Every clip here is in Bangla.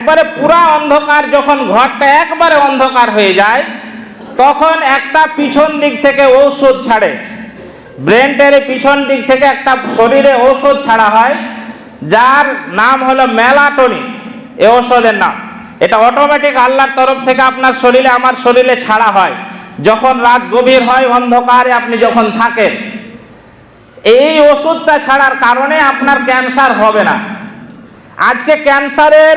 একবারে পুরা অন্ধকার যখন ঘরটা একবারে অন্ধকার হয়ে যায়, তখন একটা পিছন দিক থেকে ঔষধ ছাড়ে। ব্রেনটের পিছন দিক থেকে একটা শরীরে ঔষধ ছাড়া হয়, যার নাম হলো মেলাটনি এ ঔষধের নাম। এটা অটোমেটিক আল্লাহর তরফ থেকে আপনার শরীরে, আমার শরীরে ছাড়া হয়। যখন রাত গভীর হয়, অন্ধকারে আপনি যখন থাকেন, এই ওষুধটা ছাড়ার কারণে আপনার ক্যান্সার হবে না। আজকে ক্যান্সারের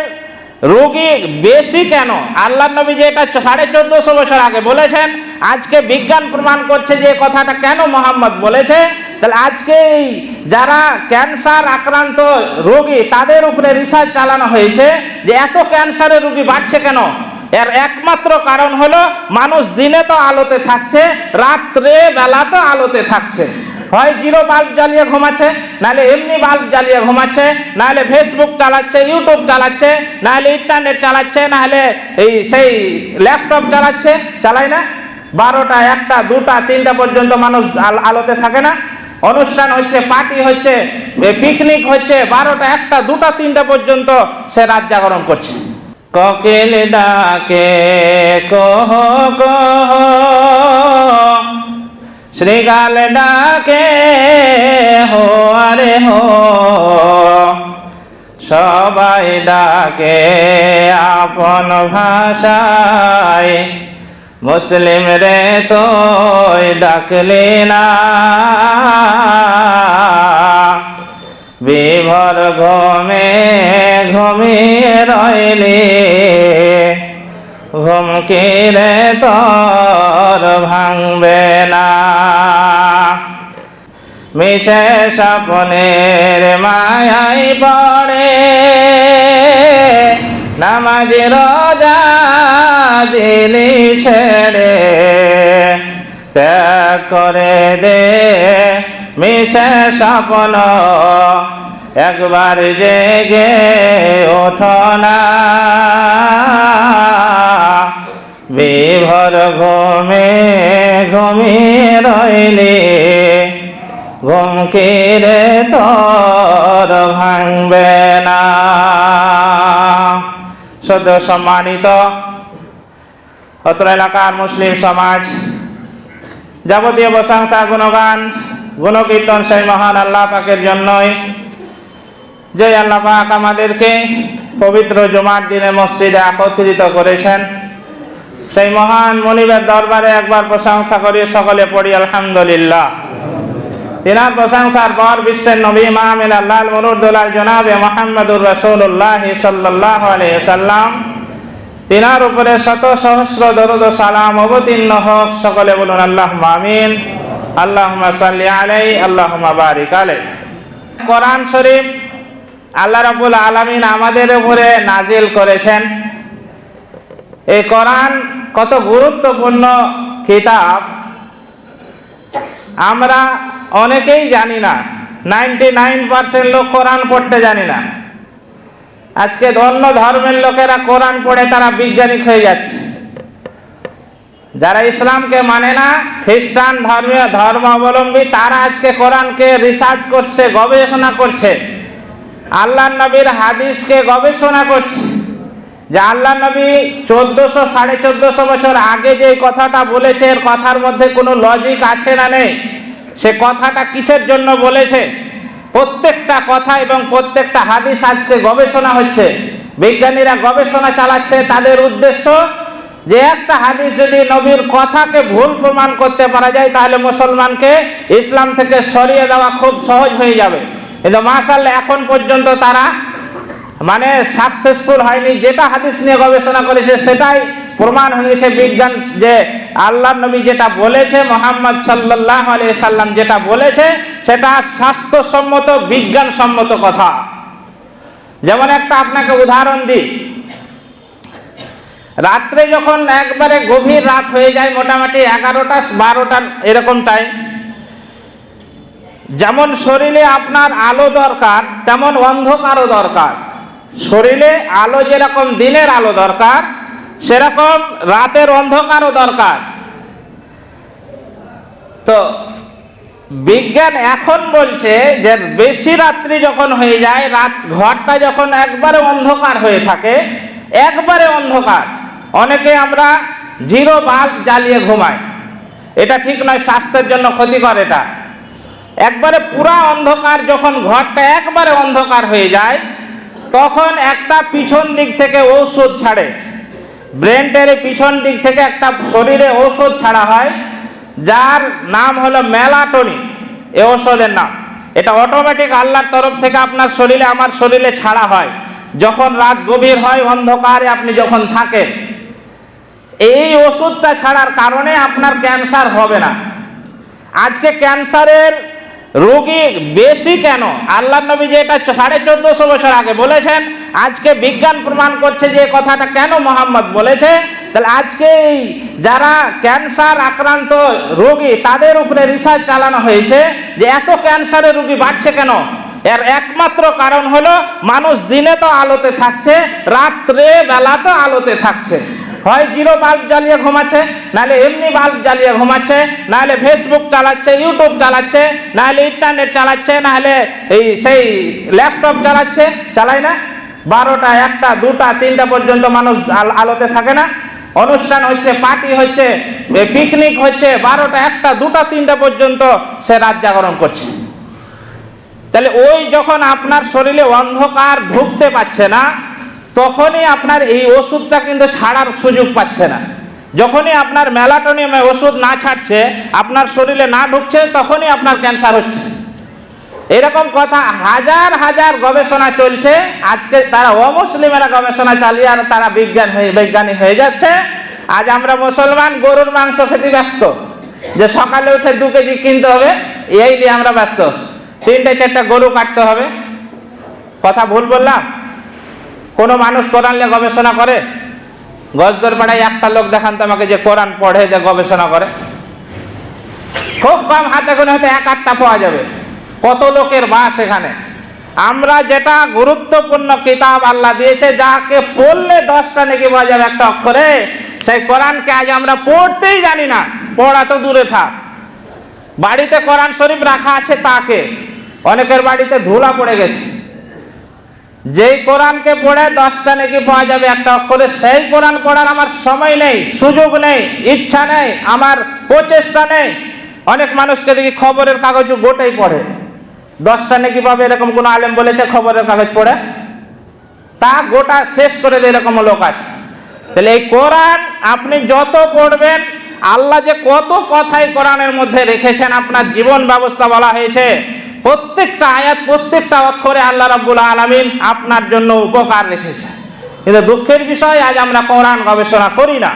রোগী বেশি কেন? আল্লাহ নবী যে এটা সাড়ে চোদ্দশো বছর আগে বলেছেন, আজকে বিজ্ঞান প্রমাণ করছে যে কথাটা কেন মোহাম্মদ বলেছে? তাহলে আজকে এই যারা ক্যান্সার আক্রান্ত রোগী, তাদের উপরে রিসার্চ চালানো হয়েছে যে এত ক্যান্সারের রোগী বাড়ছে কেন? এর একমাত্র কারণ হলো, মানুষ দিনে তো আলোতে থাকছে, রাত্রে বেলা তো আলোতে থাকছে। হয় জিরো বাল্ব জ্বালিয়ে ঘুমাচ্ছে, নাহলে এমনি বাল্ব জ্বালিয়ে ঘুমাচ্ছে, নাহলে ফেসবুক চালাচ্ছে ইউটিউব চালাচ্ছে, নাহলে ইন্টারনেট চালাচ্ছে, নাহলে এই সেই ল্যাপটপ চালাচ্ছে চালায় না? বারোটা, একটা, দুটা, তিনটা পর্যন্ত মানুষ আলোতে থাকে না। অনুষ্ঠান হচ্ছে পার্টি হচ্ছে পিকনিক হচ্ছে, বারোটা, একটা, দুটা, তিনটা পর্যন্ত সে রাত জাগরণ করছে। ককেল ডাকে, কহ কহ শ্রীগাল ডাকে হো আরে হো সবাই ডাকে আপন ভাষায় মুসলিম রে তো ডাকলি না বিভর ঘমে ঘুমিয়ে রইলি ঘুমকিরে তোর ভাঙবে না। মিছে স্বপ্নের মায়াই পড়ে, নামাজ রোজা দিলি ছেড়ে, ত্যাগ করে দে। মিছে স্বপ্ন একবার জেগে ওঠো না। ঘুমে ঘুমিয়ে রইলি ঘুম কিরে তোর ভাঙবে না। সদ্য সম্মানিত অত্র এলাকার মুসলিম সমাজ, যাবতীয় প্রশংসা, গুণগান, গুণকীর্তন সেই মহান আল্লাহ পাকের জন্যই যে আল্লাহ পাক আমাদেরকে পবিত্র জুমার দিনে মসজিদে একত্রিত করেছেন। সেই মহান মনিবের দরবারে একবার প্রশংসা করি সকলে পড়ি, আলহামদুলিল্লাহ। তিনার প্রশংসার পর বিশ্বের নবী মাহমিল আল্লাহ মরুদ্দুলাল জনাবে মোহাম্মদুর রসুল্লাহ সাল্লাহ সাল্লাম। তিনার উপরে শত সহস্র দরুদ সালাম অবতীর্ণ হোক, সকলে বলুন আল্লাহ মামিন আল্লাহ সাল্লি আলাই আল্লাহ বারিক আলাই কোরআন শরীফ আল্লাহ রাবুল আলমিন আমাদের উপরে নাজিল করেছেন। এই কোরআন কত গুরুত্বপূর্ণ কিতাব। আমরা অনেকেই জানি না, নাইনটি নাইন পার্সেন্ট লোক কোরআন পড়তে জানি না। আজকে অন্য ধর্মের লোকেরা কোরআন পড়ে তারা বিজ্ঞানিক হয়ে যাচ্ছে। যারা ইসলামকে মানে না, খ্রিস্টান ধর্মীয় ধর্মাবলম্বী, তারা আজকে কোরআনকে রিসার্চ করছে, গবেষণা করছে। আল্লাহ নবীর হাদিসকে গবেষণা করছে। যে আল্লাহ নবী চোদ্দশো, সাড়ে চোদ্দশো বছর আগে যে কথাটা বলেছে, এর কথার মধ্যে কোনো লজিক আছে না নেই। সে কথাটা কিসের জন্য বলেছে? প্রত্যেকটা কথা এবং প্রত্যেকটা হাদিস আজকে গবেষণা হচ্ছে। বিজ্ঞানীরা গবেষণা চালাচ্ছে, তাদের উদ্দেশ্য যে একটা হাদিস যদি নবীর কথাকে ভুল প্রমাণ করতে পারা যায়, তাহলে মুসলমানকে ইসলাম থেকে সরিয়ে দেওয়া খুব সহজ হয়ে যাবে। কিন্তু মাশাল্লাহ এখন পর্যন্ত তারা মানে সাকসেসফুল হয়নি, যেটা হাদিস নিয়ে গবেষণা করেছে সেটাই প্রমাণ হয়েছে বিজ্ঞান যে আল্লাহ নবী যেটা বলেছে, মোহাম্মদ সাল্লাহ আলি সাল্লাম যেটা বলেছে, সেটা স্বাস্থ্যসম্মত, বিজ্ঞানসম্মত কথা। যেমন একটা আপনাকে উদাহরণ দিই। রাত্রে যখন একবারে গভীর রাত হয়ে যায়, মোটামুটি এগারোটা, বারোটা, এরকম টাইম যেমন শরীরে আপনার আলো দরকার, তেমন অন্ধকারও দরকার। শরীরে আলো যেরকম দিনের আলো দরকার, সেরকম রাতের অন্ধকারও দরকার। তো বিজ্ঞান এখন বলছে যে বেশি রাত্রি যখন হয়ে যায়, রাত ঘরটা যখন একবারে অন্ধকার হয়ে থাকে, একবারে অন্ধকার। অনেকে আমরা জিরো বাল্ব জ্বালিয়ে ঘুমাই। এটা ঠিক নয়, স্বাস্থ্যের জন্য ক্ষতিকর এটা। একবারে পুরা অন্ধকার যখন ঘরটা একবারে অন্ধকার হয়ে যায় তখন একটা পিছন দিক থেকে ঔষধ ছাড়ে। ব্রেনটের পিছন দিক থেকে একটা শরীরে ঔষধ ছাড়া হয়, যার নাম হলো মেলাটনি এ ঔষধের নাম। এটা অটোমেটিক আল্লাহর তরফ থেকে আপনার শরীরে, আমার শরীরে ছাড়া হয়। যখন রাত গভীর হয়, অন্ধকারে আপনি যখন থাকেন, এই ওষুধটা ছাড়ার কারণে আপনার ক্যান্সার হবে না। আজকে ক্যান্সারের রোগী বেশি কেন? আল্লাহ নবী যে এটা সাড়ে চোদ্দশো বছর আগে বলেছেন, আজকে বিজ্ঞান প্রমাণ করছে যে কথাটা কেন মোহাম্মদ বলেছে? তাহলে আজকে এই যারা ক্যান্সার আক্রান্ত রোগী, তাদের উপরে রিসার্চ চালানো হয়েছে যে এত ক্যান্সারের রোগী বাড়ছে কেন? এর একমাত্র কারণ হলো, মানুষ দিনে তো আলোতে থাকছে, রাত্রে বেলা তো আলোতে থাকছে। হয় জিরো বাল্ব জ্বালিয়ে ঘুমাচ্ছে, নাহলে এমনি বাল্ব জ্বালিয়ে ঘুমাচ্ছে, নাহলে ফেসবুক চালাচ্ছে ইউটিউব চালাচ্ছে, নাহলে ইন্টারনেট চালাচ্ছে, নাহলে এই সেই ল্যাপটপ চালাচ্ছে চালায় না। বারোটা, একটা, দুটা, তিনটা পর্যন্ত মানুষ আলোতে থাকে না। অনুষ্ঠান হচ্ছে পার্টি হচ্ছে পিকনিক হচ্ছে, বারোটা, একটা, দুটা, তিনটা পর্যন্ত সে রাত জাগরণ করছে। তাহলে ওই যখন আপনার শরীরে অন্ধকার ঢুকতে পারছে না তখনই আপনার এই ওষুধটা কিন্তু ছাড়ার সুযোগ পাচ্ছে না। যখনই আপনার মেলাটোনিয়ামে ওষুধ না ছাড়ছে, আপনার শরীরে না ঢুকছে, তখনই আপনার ক্যান্সার হচ্ছে। এরকম কথা হাজার হাজার গবেষণা চলছে। আজকে তারা অমুসলিমেরা গবেষণা চালিয়ে আর তারা বিজ্ঞান হয়ে বৈজ্ঞানিক হয়ে যাচ্ছে। আজ আমরা মুসলমান গরুর মাংস খেতে ব্যস্ত। যে সকালে উঠে দু কেজি কিনতে হবে, এই নিয়ে আমরা ব্যস্ত। তিনটে চারটা গরু কাটতে হবে। কথা ভুল বললাম? কোনো মানুষ কোরআন নিয়ে গবেষণা করে? গজদর পাড়ায় একটা লোক দেখান তো আমাকে যে কোরআন পড়ে, যে গবেষণা করে। খুব কম হাতে কোনো হয়তো এক আটটা পাওয়া যাবে। কত লোকের বাস এখানে? আমরা যেটা গুরুত্বপূর্ণ কিতাব আল্লাহ দিয়েছে, যাকে পড়লে দশটা নাকি পাওয়া যাবে একটা অক্ষরে, সেই কোরআনকে আজ আমরা পড়তেই জানি না। পড়া তো দূরে থাক। বাড়িতে কোরআন শরীফ রাখা আছে তাকে। অনেকের বাড়িতে ধুলা পড়ে গেছে। যেই কোরআনকে পড়ে দশটা নাকি পাওয়া যাবে একটা অক্ষরে, সেই কোরআন পড়ার আমার সময় নেই, সুযোগ নেই, ইচ্ছা নেই, আমার প্রচেষ্টা নেই। অনেক মানুষকে দেখি খবরের কাগজ গোটাই পড়ে। দশটা নাকি পাবে এরকম কোনো আলেম বলেছে খবরের কাগজ পড়ে? তা গোটা শেষ করে দেয় এরকম লোক আছে তাহলে এই কোরআন আপনি যত পড়বেন, আল্লাহ যে কত কথাই কোরআনের মধ্যে রেখেছেন, আপনার জীবন ব্যবস্থা বলা হয়েছে। প্রত্যেকটা আয়াত, প্রত্যেকটা অক্ষরে আল্লাহ রাব্বুল আলমিন আপনার জন্য উপকার রেখেছে। কিন্তু দুঃখের বিষয়, আজ আমরা কোরআন গবেষণা করি না।